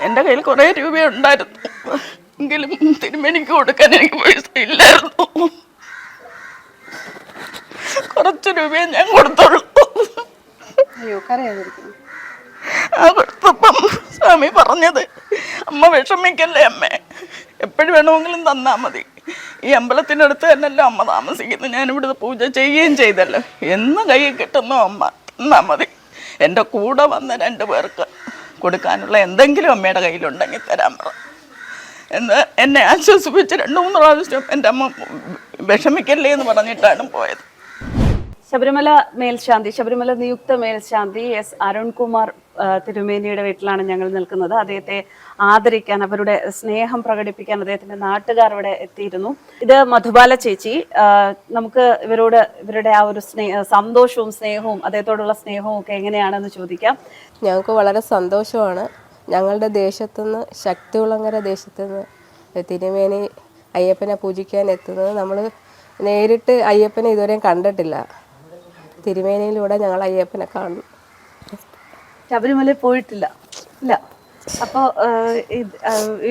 എന്റെ കയ്യിൽ കുറേ രൂപയുണ്ടായിരുന്നു. എങ്കിലും തിരുമേനിക്ക് കൊടുക്കാൻ എനിക്ക് പൈസ ഇല്ലായിരുന്നു. കുറച്ച് രൂപയെ ഞാൻ കൊടുത്തുള്ളൂ. അയ്യോ കരയാതിരിക്കുന്നു. ആ കൊടുത്തപ്പം സ്വാമി പറഞ്ഞത് അമ്മ വിഷമിക്കല്ലേ അമ്മേ? എപ്പോഴും വേണമെങ്കിലും തന്നാ മതി. ഈ അമ്പലത്തിനടുത്ത് തന്നെയല്ലോ അമ്മ താമസിക്കുന്നു ഞാനിവിടുത്തെ പൂജ ചെയ്യുകയും ചെയ്തല്ലോ. എന്ന് കയ്യിൽ കിട്ടുന്നു അമ്മ. തന്നാ മതി. എന്റെ കൂടെ വന്ന രണ്ട് പേർക്ക് കൊടുക്കാനുള്ള എന്തെങ്കിലും അമ്മയുടെ കയ്യിലുണ്ടെങ്കിൽ തരാൻ പറ. എന്ന് എന്നെ ആശ്വസിപ്പിച്ച് രണ്ട് മൂന്ന് പ്രാവശ്യം എന്റെ അമ്മ വിഷമിക്കല്ലേ എന്ന് പറഞ്ഞിട്ടാണ് പോയത്. ശബരിമല മേൽശാന്തി ശബരിമല നിയുക്ത മേൽശാന്തി എസ് അരുൺകുമാർ തിരുമേനിയുടെ വീട്ടിലാണ് ഞങ്ങൾ നിൽക്കുന്നത്. അദ്ദേഹത്തെ ആദരിക്കാൻ അവരുടെ സ്നേഹം പ്രകടിപ്പിക്കാൻ അദ്ദേഹത്തിന്റെ നാട്ടുകാർ ഇവിടെ എത്തിയിരുന്നു. ഇത് മധുബാല ചേച്ചി നമുക്ക് ഇവരോട് ഇവരുടെ ആ ഒരു സ്നേഹ സന്തോഷവും സ്നേഹവും അദ്ദേഹത്തോടുള്ള സ്നേഹവും ഒക്കെ എങ്ങനെയാണെന്ന് ചോദിക്കാം. ഞങ്ങൾക്ക് വളരെ സന്തോഷമാണ്. ഞങ്ങളുടെ ദേശത്തുനിന്ന് ശക്തികുളങ്ങര ദേശത്തുനിന്ന് തിരുമേനി അയ്യപ്പനെ പൂജിക്കാൻ എത്തുന്നത്. നമ്മൾ നേരിട്ട് അയ്യപ്പനെ ഇതുവരെയും കണ്ടിട്ടില്ല. തിരുമേനിയിലൂടെ ഞങ്ങൾ അയ്യപ്പനെ കാണും ശബരിമല പോയിട്ടില്ല. ഇല്ല. അപ്പോൾ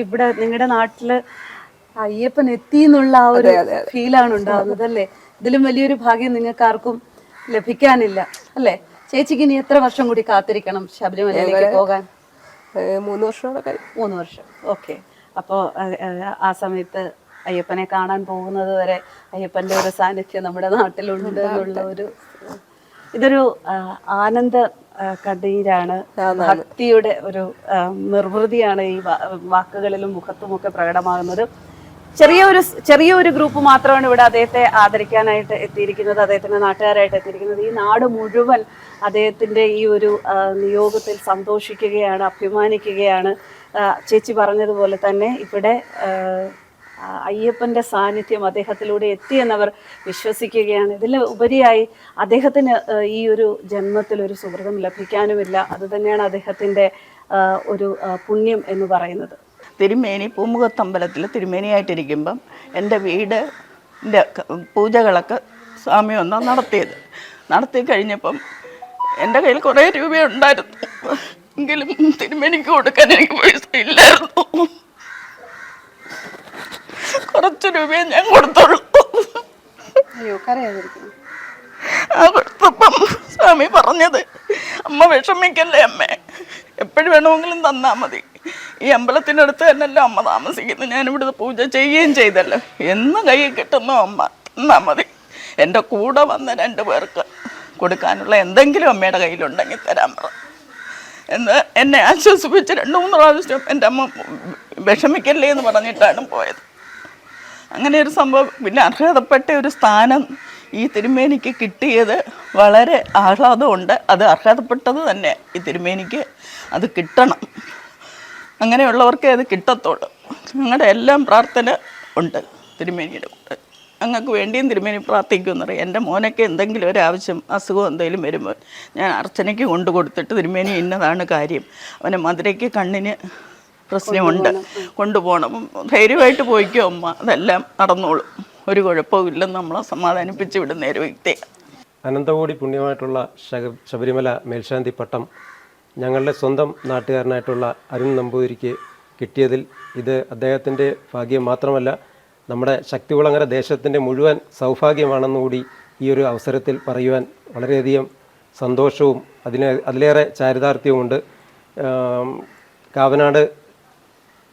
ഇവിടെ നിങ്ങളുടെ നാട്ടിൽ അയ്യപ്പൻ എത്തി എന്നുള്ള ആ ഒരു ഫീലാണ് ഉണ്ടാകുന്നത് അല്ലേ? ഇതിലും വലിയൊരു ഭാഗ്യം നിങ്ങൾക്ക് ആർക്കും ലഭിക്കാനില്ല അല്ലേ? ചേച്ചിക്ക് ഇനി എത്ര വർഷം കൂടി കാത്തിരിക്കണം ശബരിമലയിലേക്ക് പോകാൻ? മൂന്ന് വർഷം മൂന്ന് വർഷം. ഓക്കെ. അപ്പോൾ ആ സമയത്ത് അയ്യപ്പനെ കാണാൻ പോകുന്നത് വരെ അയ്യപ്പന്റെ ഒരു സാന്നിധ്യം നമ്മുടെ നാട്ടിലുണ്ട് എന്നുള്ള ഒരു ഇതൊരു ആനന്ദ കഥയിലാണ്. ഭക്തിയുടെ ഒരു നിർവൃതിയാണ് ഈ വാക്കുകളിലും മുഖത്തുമൊക്കെ പ്രകടമാകുന്നത്. ചെറിയൊരു ചെറിയൊരു ചെറിയ ഒരു ഗ്രൂപ്പ് മാത്രമാണ് ഇവിടെ അദ്ദേഹത്തെ ആദരിക്കാനായിട്ട് എത്തിയിരിക്കുന്നത് അദ്ദേഹത്തിന്റെ നാട്ടുകാരായിട്ട് എത്തിയിരിക്കുന്നത്. ഈ നാട് മുഴുവൻ അദ്ദേഹത്തിന്റെ ഈ ഒരു നിയോഗത്തിൽ സന്തോഷിക്കുകയാണ് അഭിമാനിക്കുകയാണ്. ചേച്ചി പറഞ്ഞതുപോലെ തന്നെ ഇവിടെ അയ്യപ്പന്റെ സാന്നിധ്യം അദ്ദേഹത്തിലൂടെ എത്തിയെന്നവർ വിശ്വസിക്കുകയാണ്. ഇതിൽ ഉപരിയായി അദ്ദേഹത്തിന് ഈ ഒരു ജന്മത്തിൽ ഒരു സുഹൃതം ലഭിക്കാനുമില്ല. അത് തന്നെയാണ് അദ്ദേഹത്തിന്റെ ഒരു പുണ്യം എന്ന് പറയുന്നത്. തിരുമേനി പൂമുഖത്തമ്പലത്തിൽ തിരുമേനിയായിട്ടിരിക്കുമ്പം എന്റെ വീട് പൂജകളൊക്കെ സ്വാമി ഒന്നാണ് നടത്തിയത്. നടത്തി കഴിഞ്ഞപ്പം എന്റെ കയ്യിൽ കുറേ രൂപയുണ്ടായിരുന്നു. എങ്കിലും തിരുമേനിക്ക് കൊടുക്കാൻ എനിക്ക് പൈസ ഇല്ലായിരുന്നു. കുറച്ച് രൂപയെ ഞാൻ കൊടുത്തുള്ളൂ അയ്യോ കരയാതിരിക്കുന്നു. ആ സ്വാമി പറഞ്ഞത് അമ്മ വിഷമിക്കല്ലേ അമ്മ? എപ്പോഴും വേണമെങ്കിലും തന്നാ മതി. ഈ അമ്പലത്തിനടുത്ത് തന്നെയല്ലോ അമ്മ താമസിക്കുന്നു. ഞാനിവിടുത്തെ പൂജ ചെയ്യുകയും ചെയ്തല്ലോ. എന്ന് കയ്യിൽ കിട്ടുന്നു അമ്മ തന്നാ മതി. എന്റെ കൂടെ വന്ന രണ്ട് പേർക്ക് കൊടുക്കാനുള്ള എന്തെങ്കിലും അമ്മയുടെ കയ്യിലുണ്ടെങ്കിൽ തരാൻ പറ. എന്ന് എന്നെ ആശ്വസിപ്പിച്ച് രണ്ട് മൂന്ന് പ്രാവശ്യം എന്റെ അമ്മ വിഷമിക്കല്ലേ എന്ന് പറഞ്ഞിട്ടാണ് പോയത്. അങ്ങനെ ഒരു സംഭവം. പിന്നെ അർഹതപ്പെട്ട ഒരു സ്ഥാനം ഈ തിരുമേനിക്ക് കിട്ടിയത് വളരെ ആഹ്ലാദമുണ്ട്. അത് അർഹതപ്പെട്ടത് തന്നെ. ഈ തിരുമേനിക്ക് അത് കിട്ടണം. അങ്ങനെയുള്ളവർക്കേ അത് കിട്ടത്തുള്ളൂ. ഞങ്ങളുടെ എല്ലാം പ്രാർത്ഥന ഉണ്ട് തിരുമേനിയുടെ കൂടെ. ഞങ്ങൾക്ക് വേണ്ടിയും തിരുമേനി പ്രാർത്ഥിക്കുമെന്നറിയാം എന്റെ മോനൊക്കെ എന്തെങ്കിലും ഒരു ആവശ്യം അസുഖം എന്തെങ്കിലും വരുമ്പോൾ ഞാൻ അർച്ചനയ്ക്ക് കൊണ്ടു കൊടുത്തിട്ട് തിരുമേനി ഇന്നതാണ് കാര്യം. അവനെ മധുരയ്ക്ക് കണ്ണിന് പ്രശ്നമുണ്ട്. കൊണ്ടുപോകണം. ധൈര്യമായിട്ട് പോയിക്കോ അമ്മ. അതെല്ലാം നടന്നോളും. ഒരു കുഴപ്പവും ഇല്ലെന്ന് നമ്മളെ സമാധാനിപ്പിച്ച് വിടുന്ന ഒരു വ്യക്തിയാണ് അനന്തകോടി പുണ്യമായിട്ടുള്ള ശബരിമല മേൽശാന്തി പട്ടം ഞങ്ങളുടെ സ്വന്തം നാട്ടുകാരനായിട്ടുള്ള അരുൺ നമ്പൂതിരിക്ക് കിട്ടിയതിൽ ഇത് അദ്ദേഹത്തിന്റെ ഭാഗ്യം മാത്രമല്ല നമ്മുടെ ശക്തികുളങ്ങര ദേശത്തിന്റെ മുഴുവൻ സൗഭാഗ്യമാണെന്നുകൂടി ഈ ഒരു അവസരത്തിൽ പറയുവാൻ വളരെയധികം സന്തോഷവും അതിന് അതിലേറെ ചാരിതാർത്ഥ്യവുമുണ്ട്. കാവനാട്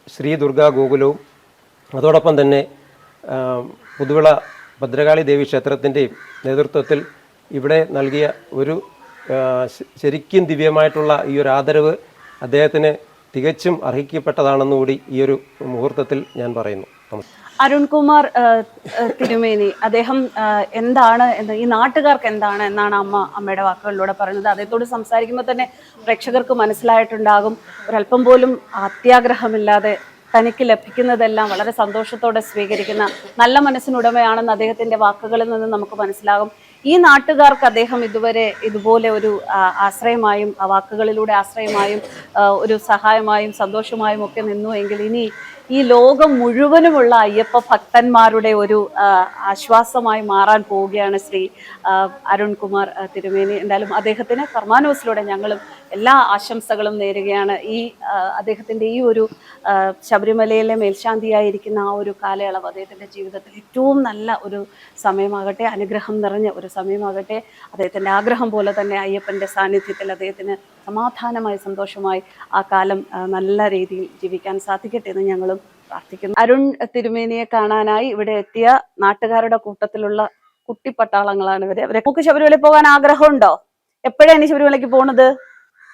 ശ്രീ ദുർഗാ ഗോകുലവും അതോടൊപ്പം തന്നെ പുതുവിള ഭദ്രകാളി ദേവി ക്ഷേത്രത്തിന്റെയും നേതൃത്വത്തിൽ ഇവിടെ നൽകിയ ഒരു ശരിക്കും ദിവ്യമായിട്ടുള്ള ഈ ഒരു ആദരവ് അദ്ദേഹത്തിന് തികച്ചും അർഹിക്കപ്പെട്ടതാണെന്നുകൂടി ഈ ഒരു മുഹൂർത്തത്തിൽ ഞാൻ പറയുന്നു. നമസ്കാരം അരുൺകുമാർ തിരുമേനി അദ്ദേഹം എന്താണ് എന്ന് ഈ നാട്ടുകാർക്ക് എന്താണ് എന്നാണ് അമ്മ അമ്മയുടെ വാക്കുകളിലൂടെ പറയുന്നത്. അദ്ദേഹത്തോട് സംസാരിക്കുമ്പോൾ തന്നെ പ്രേക്ഷകർക്ക് മനസ്സിലായിട്ടുണ്ടാകും. ഒരല്പം പോലും അത്യാഗ്രഹമില്ലാതെ തനിക്ക് ലഭിക്കുന്നതെല്ലാം വളരെ സന്തോഷത്തോടെ സ്വീകരിക്കുന്ന നല്ല മനസ്സിനുടമയാണെന്ന് അദ്ദേഹത്തിന്റെ വാക്കുകളിൽ നിന്ന് നമുക്ക് മനസ്സിലാകും. ഈ നാട്ടുകാർക്ക് അദ്ദേഹം ഇതുവരെ ഇതുപോലെ ഒരു ആശ്രയമായും വാക്കുകളിലൂടെ ആശ്രയമായും ഒരു സഹായമായും സന്തോഷമായും ഒക്കെ നിന്നു എങ്കിൽ ഇനി ഈ ലോകം മുഴുവനുമുള്ള അയ്യപ്പ ഭക്തന്മാരുടെ ഒരു ആശ്വാസമായി മാറാൻ പോവുകയാണ് ശ്രീ അരുൺകുമാർ തിരുമേനി. എന്തായാലും അദ്ദേഹത്തിന് കർമാനോസിലൂടെ ഞങ്ങളും എല്ലാ ആശംസകളും നേരുകയാണ്. ഈ അദ്ദേഹത്തിന്റെ ഈ ഒരു ശബരിമലയിലെ മേൽശാന്തിയായിരിക്കുന്ന ആ ഒരു കാലയളവ് അദ്ദേഹത്തിന്റെ ജീവിതത്തിൽ ഏറ്റവും നല്ല ഒരു സമയമാകട്ടെ അനുഗ്രഹം നിറഞ്ഞ ഒരു സമയമാകട്ടെ അദ്ദേഹത്തിന്റെ ആഗ്രഹം പോലെ തന്നെ അയ്യപ്പന്റെ സാന്നിധ്യത്തിൽ അദ്ദേഹത്തിന് സമാധാനമായി സന്തോഷമായി ആ കാലം നല്ല രീതിയിൽ ജീവിക്കാൻ സാധിക്കട്ടെ എന്ന് ഞങ്ങളും പ്രാർത്ഥിക്കുന്നു. അരുൺ തിരുമേനിയെ കാണാനായി ഇവിടെ എത്തിയ നാട്ടുകാരുടെ കൂട്ടത്തിലുള്ള കുട്ടിപ്പട്ടാളങ്ങളാണ് ഇവർ. അവരെ നമുക്ക് ശബരിമല പോകാൻ ആഗ്രഹമുണ്ടോ? എപ്പോഴാണ് ഇനി ശബരിമലയ്ക്ക് പോണത്?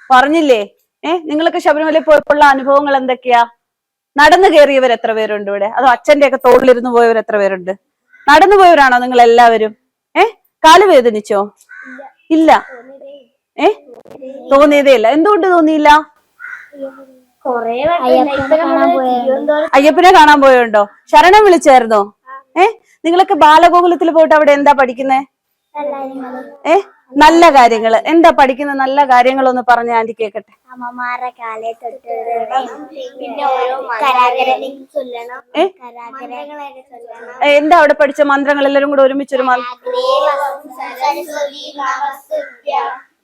പറഞ്ഞില്ലേ? ഏഹ് നിങ്ങളൊക്കെ ശബരിമലയിൽ പോയപ്പോഴുള്ള അനുഭവങ്ങൾ എന്തൊക്കെയാ? നടന്നു കയറിയവർ എത്ര പേരുണ്ട് ഇവിടെ? അതോ അച്ഛന്റെ ഒക്കെ തോളിലിരുന്ന് പോയവർ എത്ര പേരുണ്ട്? നടന്നു പോയവരാണോ നിങ്ങൾ എല്ലാവരും ഏഹ് കാൽ വേദനിച്ചോ? ഇല്ല. ഏ? തോന്നിയതേ ഇല്ല എന്തുകൊണ്ട് തോന്നിയില്ല? അയ്യപ്പനെ കാണാൻ പോയുണ്ടോ? ശരണം വിളിച്ചായിരുന്നോ? ഏ? നിങ്ങളൊക്കെ ബാലഗോകുലത്തിൽ പോയിട്ട് അവിടെ എന്താ പഠിക്കുന്നേ? ഏ? നല്ല കാര്യങ്ങൾ. എന്താ പഠിക്കുന്ന? നല്ല കാര്യങ്ങളൊന്ന് പറഞ്ഞ ആന്റി കേക്കട്ടെ. അമ്മമാരെ കാലെ പിന്നെ ഓരോ എന്താ അവിടെ പഠിച്ച മന്ത്രങ്ങൾ എല്ലാരും കൂടെ ഒരുമിച്ചൊരു മന്ത്രം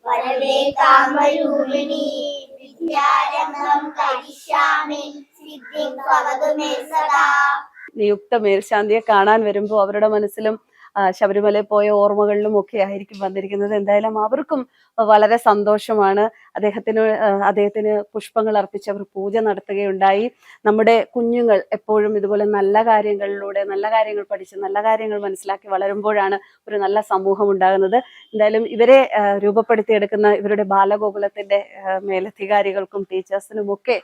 വരവേ കാമരൂപിണി വിദ്യാരംഭം കരിഷ്യാമി നിയുക്ത മേൽശാന്തിയെ കാണാൻ വരുമ്പോൾ അവരുടെ മനസ്സിലും ശബരിമലയിൽ പോയ ഓർമ്മകളിലും ഒക്കെ ആയിരിക്കും വന്നിരിക്കുന്നത്. എന്തായാലും അവർക്കും വളരെ സന്തോഷമാണ്. അദ്ദേഹത്തിന് അദ്ദേഹത്തിന് പുഷ്പങ്ങൾ അർപ്പിച്ച് അവർ പൂജ നടത്തുകയുണ്ടായി. നമ്മുടെ കുഞ്ഞുങ്ങൾ എപ്പോഴും ഇതുപോലെ നല്ല കാര്യങ്ങളിലൂടെ നല്ല കാര്യങ്ങൾ പഠിച്ച് നല്ല കാര്യങ്ങൾ മനസ്സിലാക്കി വളരുമ്പോഴാണ് ഒരു നല്ല സമൂഹം ഉണ്ടാകുന്നത്. എന്തായാലും ഇവരെ രൂപപ്പെടുത്തിയെടുക്കുന്ന ഇവരുടെ ബാലഗോകുലത്തിന്റെ മേലധികാരികൾക്കും ടീച്ചേഴ്സിനും ഒക്കെ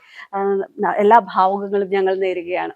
എല്ലാ ഭാവുകങ്ങളും ഞങ്ങൾ നേരുകയാണ്.